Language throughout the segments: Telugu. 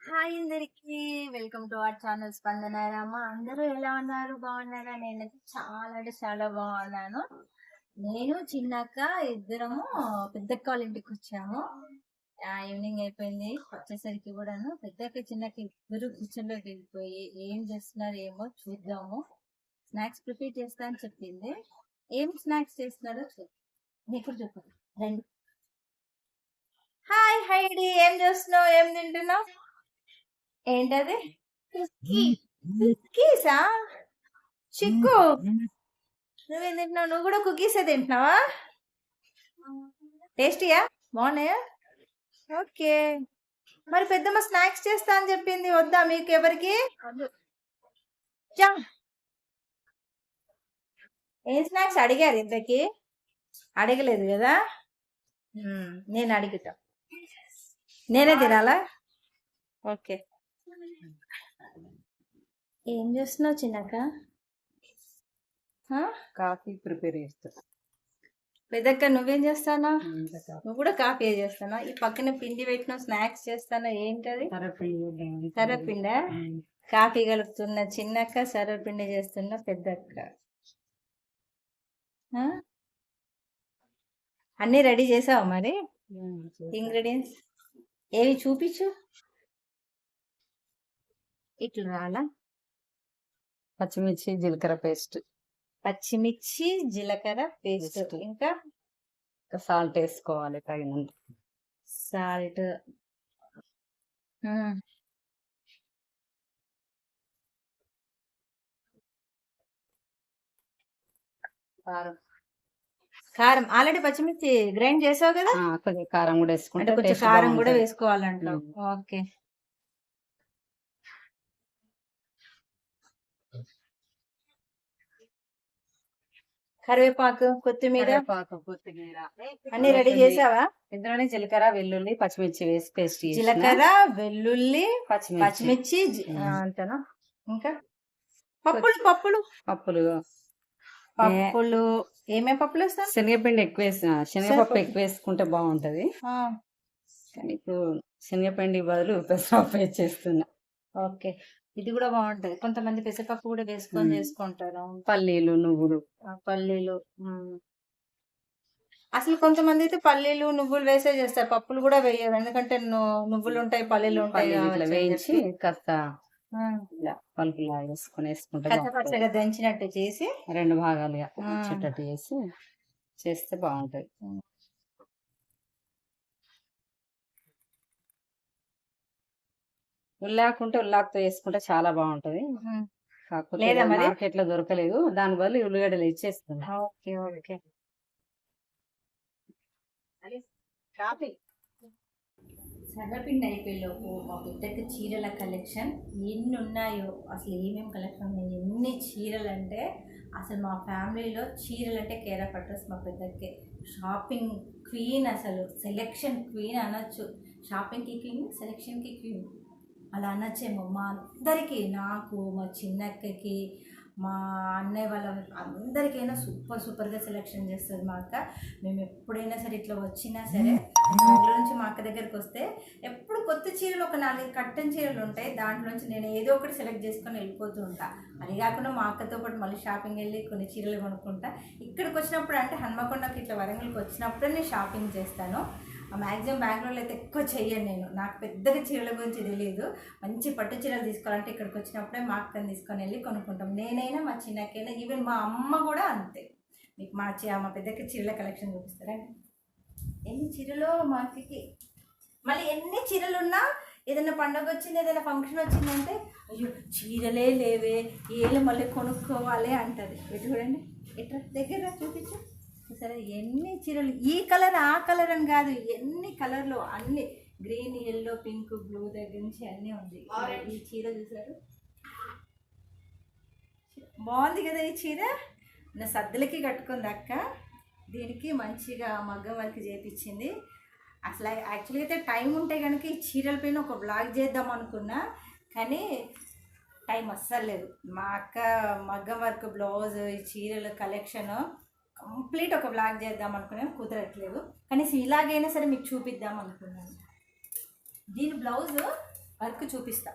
హాయ్ అందరికి వెల్కమ్ టు అవర్ ఛానల్ స్పందనారమ్మ అందరూ ఎలా ఉన్నారు? బాగున్నారా? నేనైతే చాలా అంటే చాలా బాగున్నాను. నేను చిన్నక్క ఇద్దరము పెద్దక్క వాళ్ళ ఇంటికి వచ్చాము. ఈవినింగ్ అయిపోయింది. వచ్చేసరికి కూడాను పెద్దక్క చిన్నక్క ఇద్దరు కిచెన్ వెళ్ళిపోయి ఏం చేస్తున్నారు ఏమో చూద్దాము. స్నాక్స్ ప్రిపేర్ చేస్తా అని చెప్పింది. ఏం స్నాక్స్ చేస్తున్నారో చూద్దాం నీకు చెప్పండి. రండి. హాయ్ హైడి ఏం చేస్తున్నావు? ఏం తింటున్నావు? ఏంటది? కుకీసా చిక్కు. నువ్వేం తింటున్నావు? నువ్వు కూడా కుకీసే తింటున్నావా? టేస్టీయా? బాగున్నాయా? ఓకే. మరి పెద్దమ్మ స్నాక్స్ చేస్తా అని చెప్పింది. వద్దా మీకు ఎవరికి. ఏం స్నాక్స్ అడిగారు ఇంతకి? అడగలేదు కదా? నేను అడుగుతా. నేనే తినాలా? ఓకే. ఏం చేస్తున్నావు చిన్నక్క? కాఫీ ప్రిపేర్ చేస్తా. పెద్దక్క నువ్వేం చేస్తానా నువ్వు కూడా కాఫీ చేస్తానా ఈ పక్కన పిండి పెట్టిన స్నాక్స్ చేస్తానా ఏంటది? సర్వపిండ కాఫీ కలుపుతున్న చిన్నక్క సర్వపిండి చేస్తున్న పెద్దక్క? అన్నీ రెడీ చేసావా మరి? ఇంగ్రీడియంట్స్ ఏవి చూపించు. ఇట్లా రాలా? పచ్చిమిర్చి జీలకర్ర పేస్ట్. పచ్చిమిర్చి జీలకర్ర పేస్ట్. ఇంకా? సాల్ట్ వేసుకోవాలి తగినంత. సాల్ట్. కారం. కారం. ఆల్రెడీ పచ్చిమిర్చి గ్రైండ్ చేసావు కదా? కొద్దిగా కారం కూడా వేసుకుంటే కొంచెం కారం కూడా. వేసుకోవాలంటావు. ఓకే. కరివేపాకు కొత్తిమీర. కరివేపాకు, కొత్తిమీర. అన్ని రెడీ చేసావా? ఇందులోనే జీలకర్ర వెల్లుల్లి పచ్చిమిర్చి వేసి పేస్ట్ జీలకర్ర వెల్లుల్లి పచ్చిమిర్చి. పచ్చిమిర్చి జి- ఉమ్. ఆ, అంతేనా? ఇంకా? పప్పులు పప్పులు. పప్పులు. పప్పులు. ఏమేం పప్పులు వేస్తాను శనగపిండి ఎక్కువ వేసి శనగపప్పు ఎక్కువ వేసుకుంటే బాగుంటది. కానీ ఇప్పుడు శనగపిండి బదులు పెసరపప్పు వేసేస్తున్నా ఓకే. ఇది కూడా బాగుంటది. కొంతమంది పెసరపప్పు కూడా వేసుకొని. చేసుకుంటారు. పల్లీలు నువ్వులు. పల్లీలు. అసలు కొంతమంది అయితే పల్లీలు నువ్వులు వేసే చేస్తారు. పప్పులు కూడా వేయరు. ఎందుకంటే నువ్వులు ఉంటాయి పల్లీలు ఉంటాయి వేయించి. కాస్త పలుకులా వేసుకొని వేసుకుంటే దంచినట్టు చేసి రెండు భాగాలుగా చేసి చేస్తే బాగుంటది. ఉల్లాకుంటే ఉల్లాకుతో వేసుకుంటే చాలా బాగుంటది. కాకపోతే? మార్కెట్లో దొరకలేదు. దాని బదులు ఉల్లిగడ్డలు ఇచ్చేస్తున్నా. Okay okay. సర్వపిండి అయిపోయేలోపు మా బిడ్డకి చీరల కలెక్షన్ ఎన్ని ఉన్నాయో అసలు ఏమేమి కలెక్షన్ ఉన్నాయి ఎన్ని చీరలు అంటే అసలు మా ఫ్యామిలీలో చీరలు అంటే కేరా పట్టర్స్ మా పెద్దకి షాపింగ్ క్వీన్ అసలు సెలెక్షన్ క్వీన్ అనొచ్చు. షాపింగ్కి క్వీన్ సెలెక్షన్కి క్వీన్. అలా అనొచ్చేమో మా అందరికీ నాకు మా చిన్నక్కకి మా అన్నయ్య వాళ్ళ అందరికైనా సూపర్ సూపర్గా సెలెక్షన్ చేస్తుంది మా అక్క. మేము ఎప్పుడైనా సరే ఇట్లా వచ్చినా సరే బెంగళూరు నుంచి మా అక్క దగ్గరికి వస్తే ఎప్పుడు కొత్త చీరలు ఒక నాలుగు కట్టన్ చీరలు ఉంటాయి. దాంట్లోంచి నేను ఏదో ఒకటి సెలెక్ట్ చేసుకొని వెళ్ళిపోతూ ఉంటా. అది కాకుండా మా అక్కతో పాటు మళ్ళీ షాపింగ్ వెళ్ళి కొన్ని చీరలు కొనుక్కుంటా. ఇక్కడికి వచ్చినప్పుడు అంటే హన్మకొండకి ఇట్లా వరంగల్కి వచ్చినప్పుడే నేను షాపింగ్ చేస్తాను. మ్యాక్సిమం బెంగళూరులో అయితే ఎక్కువ చెయ్యను నేను. నాకు పెద్దగా చీరల గురించి తెలియదు మంచి పట్టు చీరలు తీసుకోవాలంటే ఇక్కడికి వచ్చినప్పుడే మా అక్కని తీసుకొని వెళ్ళి కొనుక్కుంటాం. నేనైనా మా చిన్నకైనా ఈవెన్ మా అమ్మ కూడా అంతే. మీకు మా చి మా పెద్దకి చీరల కలెక్షన్ చూపిస్తారండి ఎన్ని చీరలో మాకి మళ్ళీ ఎన్ని చీరలు ఉన్నా ఏదైనా పండగ వచ్చింది ఏదైనా ఫంక్షన్ వచ్చిందంటే అయ్యో చీరలే లేవే ఏళ్ళు మళ్ళీ కొనుక్కోవాలి అంటది. ఎటు చూడండి. ఎట్లా దగ్గర చూపించు. సరే ఎన్ని చీరలు. ఈ కలర్ ఆ కలర్ అని కాదు. ఎన్ని కలర్లు అన్ని గ్రీన్ ఎల్లో పింక్ బ్లూ దగ్గర నుంచి అన్నీ ఉంది. ఈ చీర చూసారు? బాగుంది కదా ఈ చీర? నా సద్దులకి కట్టుకుంది అక్క. దీనికి మంచిగా మగ్గం వర్క్ చేపించింది. అసలు యాక్చువల్గా అయితే టైం ఉంటే కనుక ఈ చీరల పైన ఒక బ్లాగ్ చేద్దాం అనుకున్నా కానీ టైం అస్సలు లేదు. మా అక్క మగ్గం వర్క్ బ్లౌజ్ ఈ చీరల కలెక్షన్ కంప్లీట్ ఒక బ్లాగ్ చేద్దాం అనుకున్నాను కుదరట్లేదు. కనీసం ఇలాగైనా సరే మీకు చూపిద్దాం అనుకున్నాను. దీని బ్లౌజ్ వర్క్ చూపిస్తా.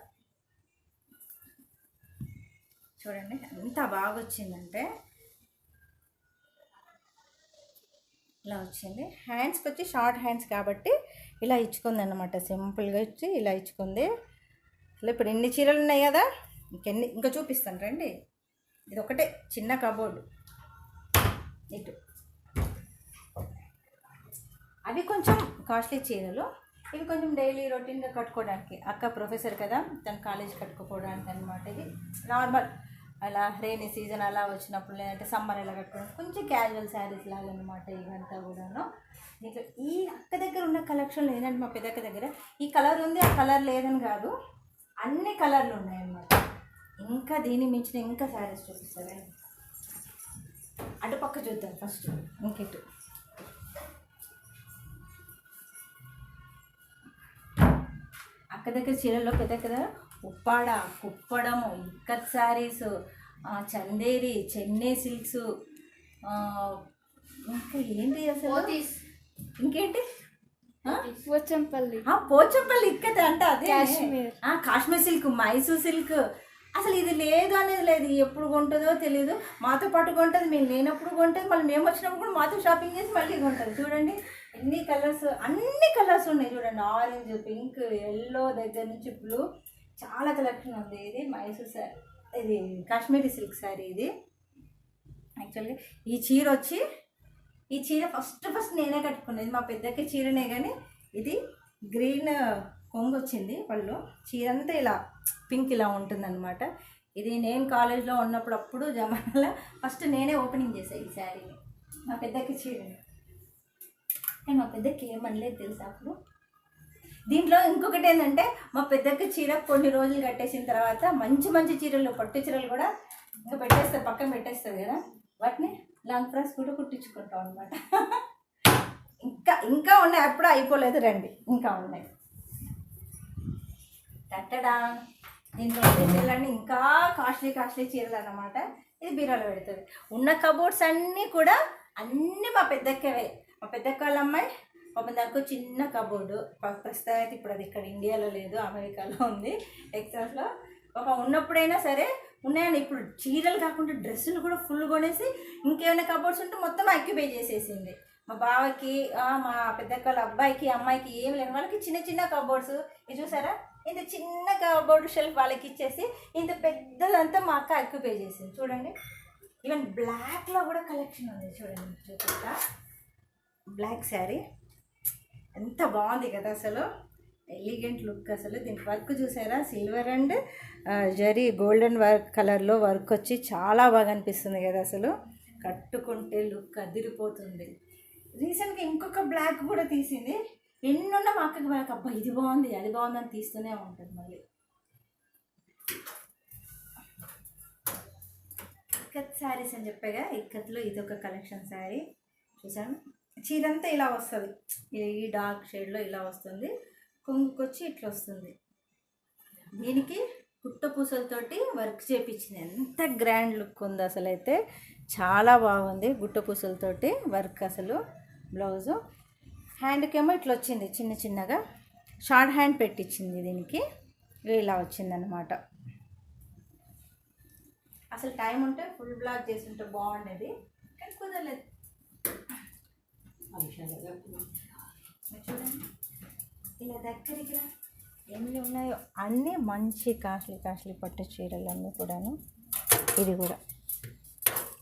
చూడండి ఎంత బాగా వచ్చిందంటే ఇలా వచ్చింది. హ్యాండ్స్కి వచ్చి షార్ట్ హ్యాండ్స్ కాబట్టి ఇలా ఇచ్చుకుంది అనమాట సింపుల్గా ఇచ్చి ఇలా ఇచ్చుకుంది. ఇలా ఇప్పుడు ఎన్ని చీరలు ఉన్నాయి కదా ఇంకెన్ని ఇంకా చూపిస్తాను రండి. ఇది ఒకటే చిన్న కబోర్డు ఇటు. అవి కొంచెం కాస్ట్లీ చీరలు. ఇవి కొంచెం డైలీ రొటీన్గా కట్టుకోవడానికి. అక్క ప్రొఫెసర్ కదా తన కాలేజ్ కట్టుకోవడానికి అనమాట ఇది. నార్మల్ అలా రైనీ సీజన్ అలా వచ్చినప్పుడు లేదంటే సమ్మర్ ఎలా కట్టుకోవడం. కొంచెం క్యాజువల్ శారీస్ లాగా అనమాట ఇవంతా కూడాను. దీంట్లో ఈ అక్క దగ్గర ఉన్న కలెక్షన్ లేదంటే మా పెద్దక్క దగ్గర. ఈ కలర్ ఉంది ఆ కలర్ లేదని కాదు. అన్ని కలర్లు ఉన్నాయన్నమాట. ఇంకా దీన్ని మించిన ఇంకా శారీస్ చూపిస్తారండి అటు పక్క చూద్దాం ఫస్ట్ ఇంకెటు అక్క దగ్గర చీరల్లో పెద్ద కదా Uppada కుప్పడము ikat saris Chanderi Chennai silks ఇంకా ఏంటి అసలు? ఇంకేంటి? పోచంపల్లి. ఆ, పోచంపల్లి ఇక్కత అంటే అదే. కాశ్మీర్. ఆ, కాశ్మీర్ సిల్క్ మైసూర్ సిల్క్ అసలు ఇది లేదు అనేది లేదు. ఎప్పుడు కొంటుందో తెలియదు మాతో పాటు కొంటుంది. మేము లేనప్పుడు కొంటుంది. మళ్ళీ మేము వచ్చినప్పుడు కూడా మాతో షాపింగ్ చేసి మళ్ళీ కొంటుంది. చూడండి ఎన్ని కలర్స్ అన్ని కలర్స్ ఉన్నాయి చూడండి. ఆరెంజ్ పింక్ ఎల్లో దగ్గర నుంచి బ్లూ చాలా కలెక్షన్ ఉంది. ఇది మైసూర్ శారీ ఇది కాశ్మీరీ సిల్క్ శారీ ఇది. యాక్చువల్గా ఈ చీర వచ్చి ఈ చీర ఫస్ట్ ఫస్ట్ నేనే కట్టుకున్నది. మా పెద్దకి చీరనే కానీ ఇది గ్రీన్ పొంగొచ్చింది వాళ్ళు పళ్ళు. చీర అంతా ఇలా పింక్ ఇలా ఉంటుందన్నమాట. ఇది నేను కాలేజ్లో ఉన్నప్పుడు అప్పుడు జమానాలో ఫస్ట్ నేనే ఓపెనింగ్ చేశాను ఈ శారీని మా పెద్దకి చీరని. నేను మా పెద్దకి ఏమనలేదు తెలుసా అప్పుడు? దీంట్లో ఇంకొకటి ఏంటంటే మా పెద్దకి చీర కొన్ని రోజులు కట్టేసిన తర్వాత మంచి మంచి చీరలు పట్టు చీరలు కూడా ఇంకా పెట్టేస్తారు పక్కన పెట్టేస్తుంది కదా. వాటిని లాంగ్ ఫ్రాక్స్ కూడా కుట్టించుకుంటాం అనమాట ఇంకా ఇంకా ఉన్నాయి. అప్పుడు అయిపోలేదు రండి. ఇంకా ఉన్నాయి. కట్టడా? దీంట్లో చీరలన్నీ ఇంకా కాస్ట్లీ కాస్ట్లీ చీరలు అన్నమాట. ఇది బీరలో పెడుతుంది. ఉన్న కబోర్డ్స్ అన్నీ కూడా అన్నీ మా పెద్దక్కవే. మా పెద్దక్క వాళ్ళ అమ్మాయి పాపం దానికి ఒక చిన్న కబోర్డు ప్రస్తుతం అయితే ఇప్పుడు అది ఇక్కడ ఇండియాలో లేదు అమెరికాలో ఉంది. టెక్సాస్లో పాప ఉన్నప్పుడైనా సరే ఉన్నాయని ఇప్పుడు చీరలు కాకుండా డ్రెస్సులు కూడా ఫుల్ కొనేసి ఇంకేమైనా కబోర్డ్స్ ఉంటే మొత్తం అక్యుపై చేసేసింది. మా బావకి మా పెద్దక్క వాళ్ళ అబ్బాయికి అమ్మాయికి ఏం లేని వాళ్ళకి చిన్న చిన్న కబోర్డ్స్ ఇది చూసారా? ఇంత చిన్న కబోర్డ్ షెల్ఫ్ వాళ్ళకి ఇచ్చేసి ఇంత పెద్దదంతా మా అక్క ఆక్యుపై చేసింది. చూడండి. ఈవెన్ బ్లాక్లో కూడా కలెక్షన్ ఉంది చూడండి. చూపిస్తా. బ్లాక్ శారీ ఎంత బాగుంది కదా అసలు. ఎలిగెంట్ లుక్ అసలు. దీని వర్క్ చూసారా? Silver and zari golden work కలర్లో వర్క్ వచ్చి చాలా బాగా అనిపిస్తుంది కదా అసలు. కట్టుకుంటే లుక్ అదిరిపోతుంది. రీసెంట్గా ఇంకొక బ్లాక్ కూడా తీసింది. ఎన్నున్న మా అక్కకి వాళ్ళకి అబ్బా ఇది బాగుంది అది బాగుంది అని తీస్తూనే ఉంటుంది మళ్ళీ. ఇక్కత్ శారీస్ అని చెప్పాగా ఇక్కత్లో ఇది ఒక కలెక్షన్ శారీ. చూసాను చీరంతా ఇలా వస్తుంది. ఈ డార్క్ షేడ్లో ఇలా వస్తుంది. కొంగుకొచ్చి ఇట్లా వస్తుంది. దీనికి పుట్ట పూసలతోటి వర్క్ చేయించింది ఎంత గ్రాండ్ లుక్ ఉంది అసలు అయితే చాలా బాగుంది గుట్ట పూసలతోటి వర్క్ అసలు. బ్లౌజు. హ్యాండ్కేమో ఇట్లా వచ్చింది చిన్న చిన్నగా. షార్ట్ హ్యాండ్ పెట్టించింది దీనికి. ఇలా వచ్చిందనమాట అసలు టైం ఉంటే ఫుల్ బ్లాక్ చేసి ఉంటే బాగుండేది కానీ కుదరలేదు. చూడండి. ఇలా దగ్గరికి. ఎన్ని ఉన్నాయో అన్నీ మంచి కాస్ట్లీ కాస్ట్లీ పట్టు చీరలు అన్నీ కూడాను. ఇది కూడా.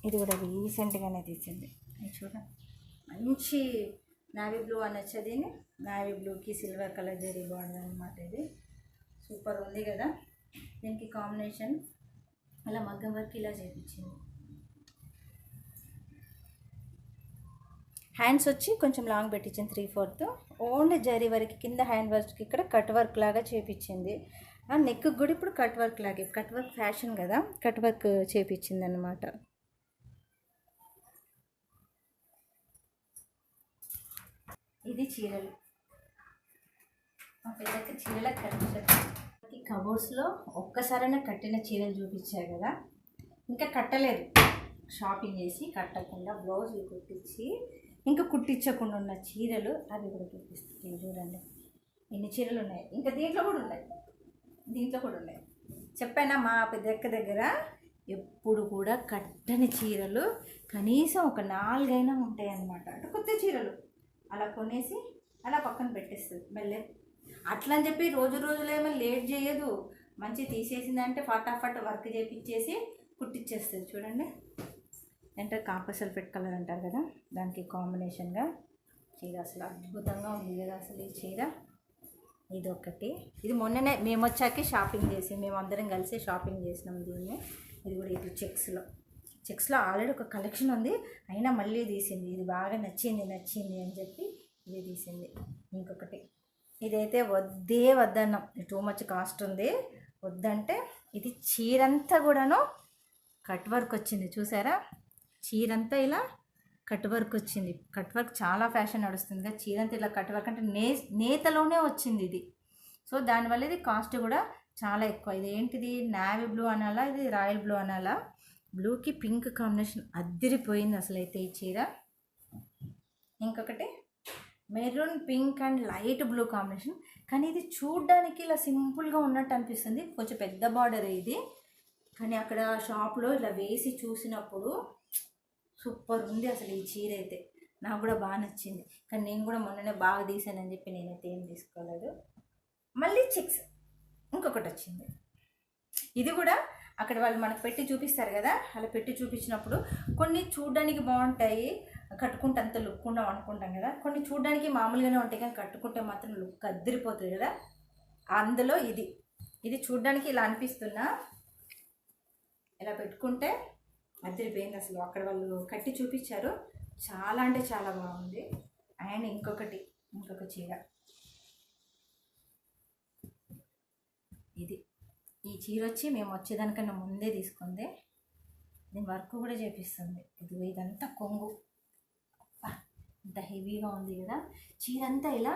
ఇది కూడా రీసెంట్గానే తీసింది. చూడండి. మంచి నావీ బ్లూ అనొచ్చు దీన్ని నావీ బ్లూకి సిల్వర్ కలర్ జరీ బార్డర్ అనమాట ఇది. సూపర్ ఉంది కదా. దీనికి కాంబినేషన్ అలా మగ్గం వర్క్ ఇలా చేయించింది హ్యాండ్స్ వచ్చి కొంచెం లాంగ్ పెట్టించింది త్రీ ఫోర్త్ ఓన్లీ జరీ వరకు కింద హ్యాండ్ వర్క్ ఇక్కడ కట్ వర్క్ లాగా చేపించింది. ఆ నెక్ కూడా ఇప్పుడు కట్ వర్క్ లాగే. కట్ వర్క్ ఫ్యాషన్ కదా. కట్ వర్క్ చేపించింది అనమాట ఇది చీరలు. మా పెద్దకి చీరల కలెక్షన్ కబోర్డ్స్లో ఒక్కసారైనా కట్టిన చీరలు చూపించారు కదా. ఇంకా కట్టలేదు. షాపింగ్ చేసి కట్టకుండా బ్లౌజులు కుట్టించి ఇంకా కుట్టించకుండా ఉన్న చీరలు అవి కూడా చూపిస్తుంది చూడండి. ఎన్ని చీరలు ఉన్నాయి? ఇంకా దీంట్లో కూడా ఉన్నాయి. దీంట్లో కూడా ఉన్నాయి. చెప్పానా మా పెద్దక్క దగ్గర? ఎప్పుడు కూడా కట్టని చీరలు కనీసం ఒక నాలుగైనా ఉంటాయి అన్నమాట అంటే కొత్త చీరలు. అలా కొనేసి అలా పక్కన పెట్టేస్తుంది మెల్లె. అట్లా అని చెప్పి రోజు రోజులేమో లేట్ చేయదు. మంచి తీసేసిందంటే ఫటాఫట్ వర్క్ చేపించేసి కుట్టిచ్చేస్తుంది చూడండి. అంటే కాపర్ సల్ఫెట్ కలర్ అంటారు కదా దానికి కాంబినేషన్గా చీర అసలు అద్భుతంగా ఉంది కదా అసలు ఈ చీర. ఇది ఒకటి. ఇది మొన్ననే మేము వచ్చాకే షాపింగ్ చేసి మేము అందరం కలిసి షాపింగ్ చేసినాం దీన్ని. ఇది కూడా ఇది చెక్స్లో చెక్స్లో ఆల్రెడీ ఒక కలెక్షన్ ఉంది. అయినా మళ్ళీ తీసింది. ఇది బాగా నచ్చింది నచ్చింది అని చెప్పి ఇది తీసింది. ఇంకొకటి. ఇదైతే వద్దే వద్దన్నాం. టూ మచ్ కాస్ట్ ఉంది. వద్దంటే ఇది చీరంతా కూడాను కట్ వర్క్ వచ్చింది. చూసారా? చీరంతా ఇలా కట్ వర్క్ వచ్చింది. కట్ వర్క్ చాలా ఫ్యాషన్ నడుస్తుంది కదా. చీరంతా ఇలా కట్ వర్క్ అంటే నే నేతలోనే వచ్చింది ఇది. సో దానివల్ల ఇది కాస్ట్ కూడా చాలా ఎక్కువ. ఇది ఏంటిది నావీ బ్లూ అనాలా? ఇది రాయల్ బ్లూ అనాలా? బ్లూకి పింక్ కాంబినేషన్ అద్దిరిపోయింది అసలు అయితే ఈ చీర. ఇంకొకటి maroon pink and light blue combination. కానీ ఇది చూడ్డానికి ఇలా సింపుల్గా ఉన్నట్టు అనిపిస్తుంది. కొంచెం పెద్ద బార్డర్ ఇది. కానీ అక్కడ షాప్లో ఇలా వేసి చూసినప్పుడు సూపర్ ఉంది అసలు ఈ చీర అయితే. నాకు కూడా బాగా నచ్చింది. కానీ నేను కూడా మొన్ననే బాగా తీసానని చెప్పి నేనైతే ఏం తీసుకోలేదు. మళ్ళీ చెక్స్. ఇంకొకటి వచ్చింది. ఇది కూడా అక్కడ వాళ్ళు మనకు పెట్టి చూపిస్తారు కదా అలా పెట్టి చూపించినప్పుడు కొన్ని చూడడానికి బాగుంటాయి కట్టుకుంటే అంత లుక్ ఉండవు అనుకుంటాం కదా. కొన్ని చూడడానికి మామూలుగానే ఉంటాయి కానీ కట్టుకుంటే మాత్రం లుక్ అద్దరిపోతుంది కదా. అందులో ఇది. ఇది చూడడానికి ఇలా అనిపిస్తున్నా. ఇలా పెట్టుకుంటే అద్దరిపోయింది అసలు. అక్కడ వాళ్ళు కట్టి చూపించారు. చాలా అంటే చాలా బాగుంది. అండ్ ఇంకొకటి ఇంకొక చీర. ఇది. ఈ చీర వచ్చి మేము వచ్చేదానికన్నా ముందే తీసుకుంది. నేను వర్క్ కూడా చేపిస్తుంది. ఇది ఇదంతా కొంగు. ఇంత హెవీగా ఉంది కదా. చీర అంతా ఇలా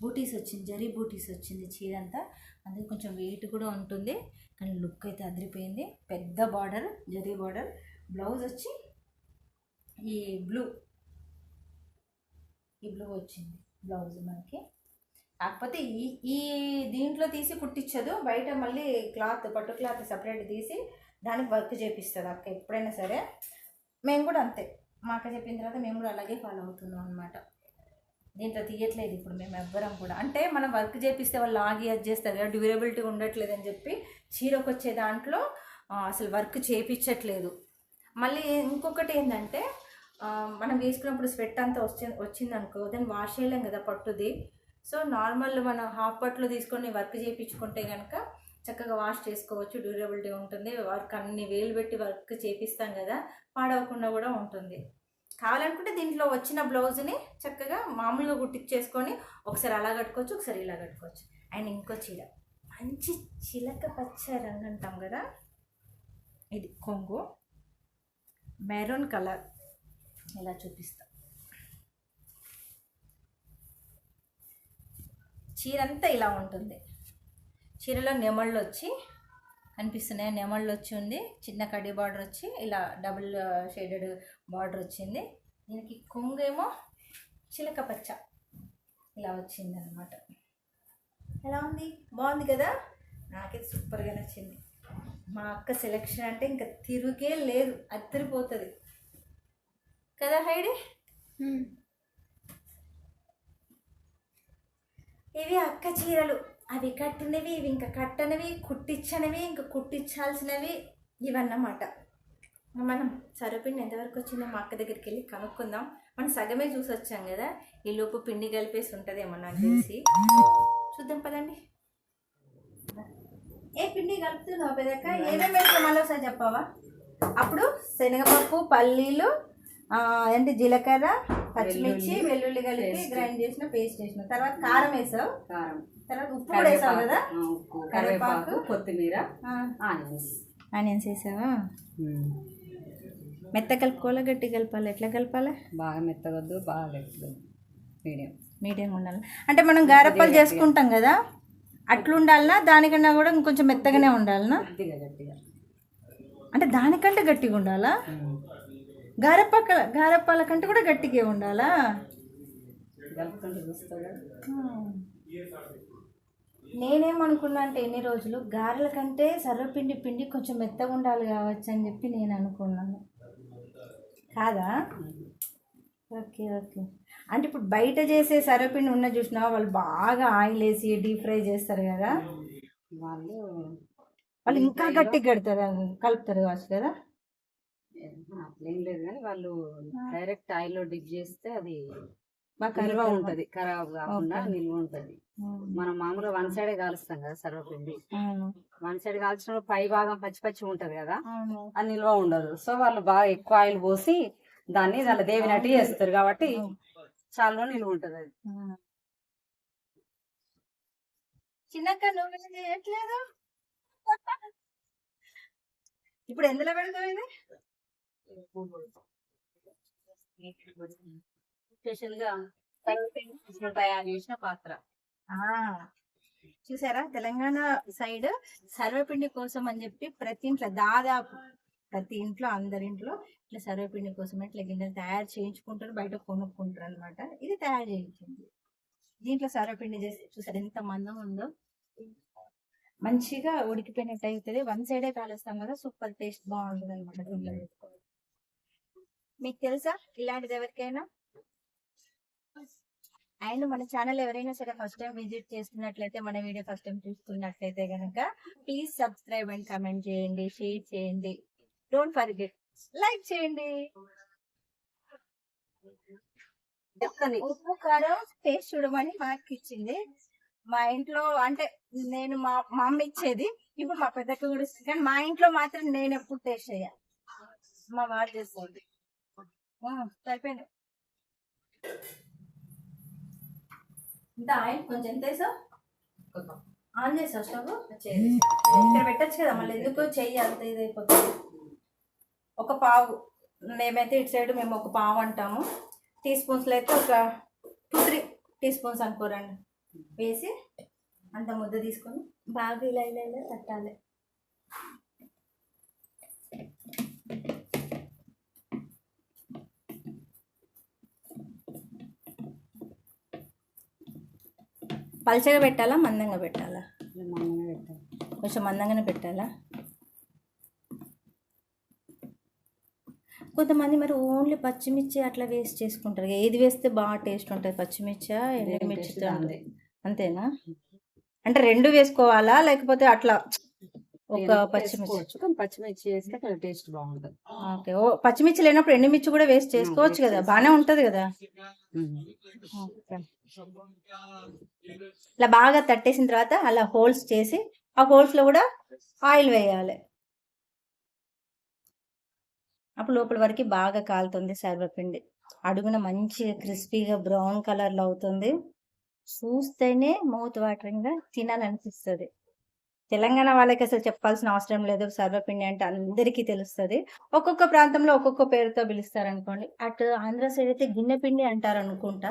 బూటీస్ వచ్చింది జరీ బూటీస్ వచ్చింది చీర అంతా అందుకే కొంచెం వెయిట్ కూడా ఉంటుంది. కానీ లుక్ అయితే అదిరిపోయింది. పెద్ద బార్డర్ జరీ బార్డర్ బ్లౌజ్ వచ్చి ఈ బ్లూ ఈ బ్లూ వచ్చింది బ్లౌజ్ మనకి. కాకపోతే ఈ ఈ దీంట్లో తీసి కుట్టించదు. బయట మళ్ళీ క్లాత్ పట్టు క్లాత్ సపరేట్ తీసి దానికి వర్క్ చేపిస్తుంది అక్క ఎప్పుడైనా సరే. మేము కూడా అంతే. మా అక్క చెప్పిన తర్వాత మేము కూడా అలాగే ఫాలో అవుతున్నాం అనమాట దీంట్లో తీయట్లేదు ఇప్పుడు మేము ఎవ్వరం కూడా. అంటే మనం వర్క్ చేపిస్తే వాళ్ళు ఆగి అది చేస్తారు కదా డ్యూరబిలిటీ ఉండట్లేదు అని చెప్పి చీరకు వచ్చే దాంట్లో అసలు వర్క్ చేపించట్లేదు మళ్ళీ ఇంకొకటి ఏంటంటే మనం వేసుకున్నప్పుడు స్వెట్ అంతా వచ్చి వచ్చిందనుకో దాన్ని వాష్ చేయలేం కదా పట్టుది. సో నార్మల్ మనం హాఫ్ పట్లో తీసుకొని వర్క్ చేయించుకుంటే కనుక చక్కగా వాష్ చేసుకోవచ్చు డ్యూరబిలిటీ ఉంటుంది. వర్క్ అన్ని వేలు పెట్టి వర్క్ చేపిస్తాం కదా పాడవకుండా కూడా ఉంటుంది. కావాలనుకుంటే దీంట్లో వచ్చిన బ్లౌజ్ని చక్కగా మామూలుగా కుట్టించేసుకొని ఒకసారి అలా కట్టుకోవచ్చు ఒకసారి ఇలా కట్టుకోవచ్చు. అండ్ ఇంకో చీర. మంచి చిలక పచ్చ రంగు అంటాం కదా? ఇది కొంగు. Maroon colour. ఇలా చూపిస్తా. చీరంతా ఇలా ఉంటుంది. చీరలో నెమళ్ళు వచ్చి కనిపిస్తున్నాయి. నెమళ్ళు వచ్చి ఉంది. చిన్న కడి బార్డర్ వచ్చి ఇలా డబుల్ షేడెడ్ బార్డర్ వచ్చింది. దీనికి కొంగేమో చిలక పచ్చ ఇలా వచ్చింది అనమాట ఎలా ఉంది? బాగుంది కదా? నాకైతే సూపర్గా నచ్చింది. మా అక్క సెలెక్షన్ అంటే ఇంకా తిరుగే లేదు. అద్దరిపోతుంది. కదా హైడీ? ఇవి అక్క చీరలు. అవి కట్టినవి ఇవి ఇంకా కట్టనివి కుట్టించనివి ఇంకా కుట్టించాల్సినవి ఇవన్నమాట. మనం సరుపిండి ఎంతవరకు వచ్చిందో మా అక్క దగ్గరికి వెళ్ళి కనుక్కుందాం. మనం సగమే చూసి వచ్చాం కదా ఈ లోపు పిండి కలిపేసి ఉంటుందేమో నాకు తెలిసి. చూద్దాం పదండి. ఏ పిండి కలుపుతున్నావు పెదక్క ఏమేమి పెడతావు? మళ్ళీ ఒకసారి చెప్పావా? అప్పుడు శనగపప్పు పల్లీలు ఏంటి జీలకర్ర పచ్చిమిర్చి వెల్లుల్లి, కలిపి. గ్రైండ్ చేసిన పేస్ట్ చేసిన. తర్వాత కారం వేసావు. కారం. తర్వాత ఉప్పు కూడా వేసావు కదా? ఉప్పు. కరివేపాకు. కొత్తిమీర ఆనియన్స్. ఆనియన్స్ వేసావా? మెత్త కలుపుకోవాలా గట్టి కలపాలి? ఎట్లా కలపాలి? బాగా మెత్తగొద్దు బాగా గట్టిగొద్దు మీడియం. మీడియం ఉండాలి? అంటే మనం గారప్పలు చేసుకుంటాం కదా? అట్లుండాలనా? దానికన్నా కూడా ఇంకొంచెం మెత్తగానే ఉండాలనా? అంటే దానికంటే గట్టిగా ఉండాలా ఉమ్. గారప్ప గారప్పాల కంటే కూడా గట్టిగా ఉండాలా? నేనేమనుకున్నా అంటే ఎన్ని రోజులు? గారెల కంటే సర్వపిండి పిండి కొంచెం మెత్తగా ఉండాలి కావచ్చు అని చెప్పి నేను అనుకున్నాను కాదా? Okay okay. అంటే ఇప్పుడు బయట చేసే సర్వపిండి ఉన్న చూసినా వాళ్ళు బాగా ఆయిల్ వేసి డీప్ ఫ్రై చేస్తారు కదా. వాళ్ళు వాళ్ళు ఇంకా గట్టిగా కడతారు కలుపుతారు కావచ్చు కదా. అట్లేం లేదు కానీ వాళ్ళు డైరెక్ట్ ఆయిల్లో డిప్ చేస్తే అది బాగా కలుపుతారు. ఉంటది ఖరాబ్ కాకుండా. నిల్వ ఉంటది. మనం మామూలుగా వన్ సైడే కాలుస్తాం కదా సర్వపిండి. వన్ సైడ్ కాల్చినప్పుడు పై భాగం పచ్చి పచ్చి ఉంటది కదా అది నిల్వ ఉండదు. సో వాళ్ళు బాగా ఎక్కువ ఆయిల్ పోసి దాన్ని దాని దేవినట్టు చేస్తారు కాబట్టి చాలా నిల్వ ఉంటది అది. చిన్నక్క నువ్వు చేయట్లేదు? ఇప్పుడు ఎందులో పెడతావు ఇది? స్పెషల్గా తయారు చేసిన పాత్ర. ఆ, చూసారా? తెలంగాణ సైడ్ సర్వపిండి కోసం అని చెప్పి ప్రతి ఇంట్లో దాదాపు ప్రతి ఇంట్లో అందరి ఇంట్లో ఇట్లా సర్వపిండి కోసం ఇట్లా గిన్నెలు తయారు చేయించుకుంటారు బయట కొనుక్కుంటారు అనమాట ఇది తయారు చేయించింది. దీంట్లో సర్వపిండి చేసి చూసారు ఎంత మందం ఉందో? మంచిగా ఉడికిపోయినట్టు అవుతుంది వన్ సైడే కాలుస్తాం కదా సూపర్ టేస్ట్ బాగుంటుంది అనమాట మీకు తెలుసా? ఇలాంటిది ఎవరికైనా? అండ్ మన ఛానల్ ఎవరైనా సరే ఫస్ట్ టైం విజిట్ చేస్తున్నట్లయితే మన వీడియో ఫస్ట్ టైం చూస్తున్నట్లయితే కనుక ప్లీజ్ సబ్స్క్రైబ్ అండ్ కమెంట్ చేయండి షేర్ చేయండి. డోంట్ ఫర్గెట్ లైక్ చేయండి. చెప్తాను ఉప్పు కారం టేస్ట్ చూడమని మాకు ఇచ్చింది. మా ఇంట్లో అంటే నేను మా మా అమ్మ ఇచ్చేది ఇప్పుడు మా పెద్దక్క కూడా ఇస్తుంది. కానీ మా ఇంట్లో మాత్రం నేను ఎప్పుడు టేస్ట్ చేయ మా వారు చేస్తుంది. ఆ, సరిపోయింది ఇంత ఆయిల్ కొంచెం ఎంత వేసావు ఆన్ చేసావు స్టవ్ ఇక్కడ పెట్టచ్చు కదా మళ్ళీ ఎందుకు చెయ్యి అంత ఇది అయిపోతుంది ఒక పావు మేమైతే ఇటు సైడ్ మేము ఒక పావు అంటాము టీ స్పూన్స్లో అయితే ఒక టూ త్రీ టీ స్పూన్స్ అనుకోరండి వేసి అంత ముద్ద తీసుకొని బాగా ఇలా ఇలా ఇలా తట్టాలి పల్చగా పెట్టాలా మందంగా పెట్టాలా? మందంగా పెట్టాలి కొంచెం మందంగానే పెట్టాలా? కొంతమంది మరి ఓన్లీ పచ్చిమిర్చి అట్లా వేస్ట్ చేసుకుంటారు. ఏది వేస్తే బాగా టేస్ట్ ఉంటుంది పచ్చిమిర్చా ఎండుమిర్చితో అంతే. అంతేనా? అంటే రెండు వేసుకోవాలా లేకపోతే అట్లా ఒక పచ్చిమిర్చి. కానీ పచ్చిమిర్చి వేస్తే కొంచెం టేస్ట్ బాగుంటది. ఓకే. ఓ పచ్చిమిర్చి లేనప్పుడు ఎండుమిర్చి కూడా వేస్ట్ చేసుకోవచ్చు కదా. బాగానే ఉంటది కదా. ఇలా బాగా తట్టేసిన తర్వాత అలా హోల్స్ చేసి ఆ హోల్స్లో కూడా ఆయిల్ వేయాలి. అప్పుడు లోపల వరకు బాగా కాలుతుంది సర్వపిండి. అడుగున మంచిగా క్రిస్పీగా బ్రౌన్ కలర్లో అవుతుంది. చూస్తేనే మౌత్ వాటరింగ్గా తినాలనిపిస్తుంది. తెలంగాణ వాళ్ళకి అసలు చెప్పాల్సిన అవసరం లేదు. సర్వపిండి అంటే అందరికీ తెలుస్తుంది. ఒక్కొక్క ప్రాంతంలో ఒక్కొక్క పేరుతో పిలుస్తారు అనుకోండి అటు ఆంధ్ర సైడ్ అయితే గిన్నె పిండి అంటారు అనుకుంటా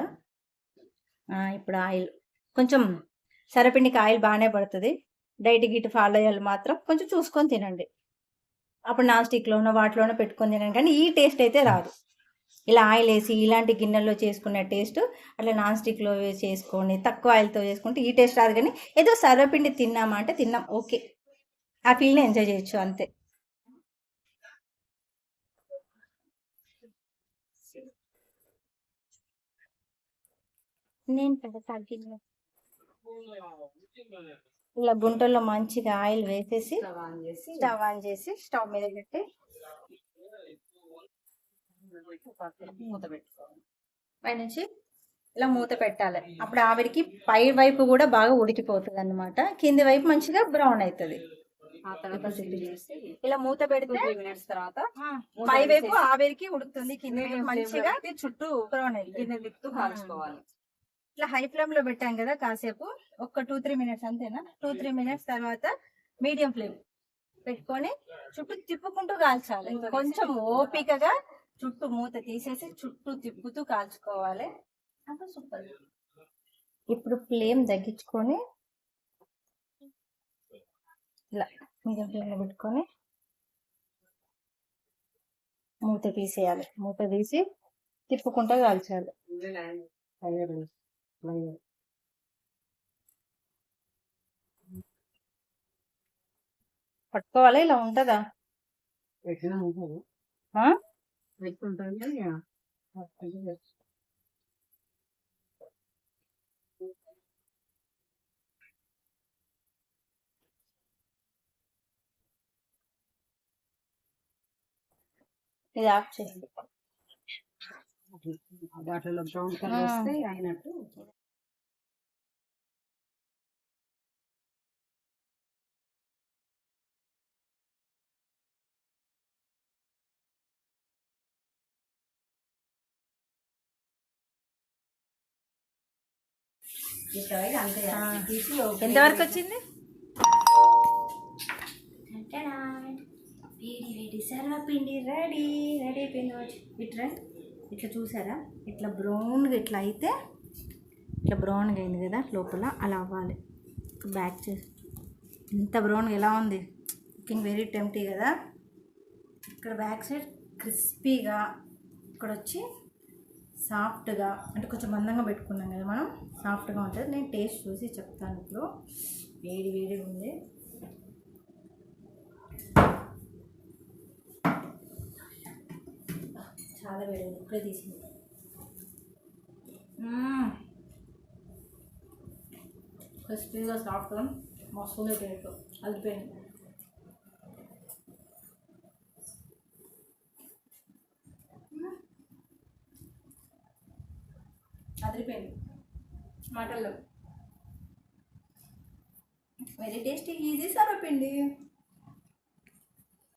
ఆ, ఇప్పుడు ఆయిల్. కొంచెం సరపిండికి ఆయిల్ బాగానే పడుతుంది. డైట్ గిట్ ఫాలో అయ్యాలి మాత్రం కొంచెం చూసుకొని తినండి. అప్పుడు నాన్ స్టిక్లోనో వాటిలోనో పెట్టుకొని తినండి కానీ ఈ టేస్ట్ అయితే రాదు. ఇలా ఆయిల్ వేసి ఇలాంటి గిన్నెల్లో చేసుకునే టేస్ట్ అట్లా నాన్ స్టిక్లో చేసుకొని తక్కువ ఆయిల్తో చేసుకుంటే ఈ టేస్ట్ రాదు కానీ ఏదో సర్వపిండి తిన్నామా అంటే తిన్నాం ఓకే. ఆ ఫీల్ని ఎంజాయ్ చేయొచ్చు అంతే. నేను పెడతా గిన్నె ఇలా గుంటల్లో మంచిగా ఆయిల్ వేసేసి స్టవ్ ఆన్ చేసి స్టవ్ ఆన్ చేసి మూత పెట్టుకోవాలి పైనుంచి ఇలా మూత పెట్టాలి. అప్పుడు ఆవిరికి పై వైపు కూడా బాగా ఉడికిపోతుంది అనమాట కింది వైపు మంచిగా బ్రౌన్ అవుతుంది ఇలా మూత పెడితే మినిట్స్ తర్వాత పై వైపు ఆవిరికి ఉడుకుతుంది. కింది మంచిగా చుట్టూ బ్రౌన్ తిప్పుతూ కాల్చుకోవాలి. ఇట్లా హై ఫ్లేమ్లో పెట్టాం కదా కాసేపు. ఒక టూ త్రీ మినిట్స్ అంతేనా? టూ త్రీ మినిట్స్ తర్వాత మీడియం ఫ్లేమ్ పెట్టుకొని చుట్టూ తిప్పుకుంటూ కాల్చాలి. కొంచెం ఓపికగా చుట్టూ మూత తీసేసి చుట్టూ తిప్పుతూ కాల్చుకోవాలి. అప్పుడు సూపర్. ఇప్పుడు ఫ్లేమ్ తగ్గించుకొని ఇలా మీడియం ఫ్లేమ్లో పెట్టుకొని మూత తీసేయాలి. మూత తీసి తిప్పుకుంటూ కాల్చాలి. పట్టుకోవాలా? ఇలా ఉంటుందా? ఎట్లా ఉంటుంది ఆ? ఎట్లుంటుంది ఇది ఆఫ్ చేయండి వాటిలో బ్రౌన్ కలర్ ఆ. వస్తే అయినట్టు ఎంతవరకు వచ్చింది వేడి వేడి సర్వపిండి రెడీ రెడీ అయిపోయింది వచ్చి ఇట్లా ఇట్లా చూసారా? ఇట్లా బ్రౌన్గా ఇట్లా అయితే ఇట్లా బ్రౌన్గా అయింది కదా లోపల. అలా అవ్వాలి బ్యాక్ చేసి ఇంత బ్రౌన్గా ఎలా ఉంది? కుకింగ్ వెరీ టెంప్టీ కదా. ఇక్కడ బ్యాక్ సైడ్ క్రిస్పీగా ఇక్కడ వచ్చి సాఫ్ట్గా అంటే కొంచెం మందంగా పెట్టుకున్నాం కదా మనం సాఫ్ట్గా ఉంటుంది. నేను టేస్ట్ చూసి చెప్తాను ఇప్పుడు. వేడి వేడిగా ఉంది. చాలా వేడి ఉంది. ఇప్పుడే తీసింది. క్రిస్పీగా సాఫ్ట్గా మస్తు ఉంది టేస్ట్. అదిపోయింది అదిరిపోయింది. మాటల్లో. వెరీ టేస్టీ ఈజీ సర్వపిండి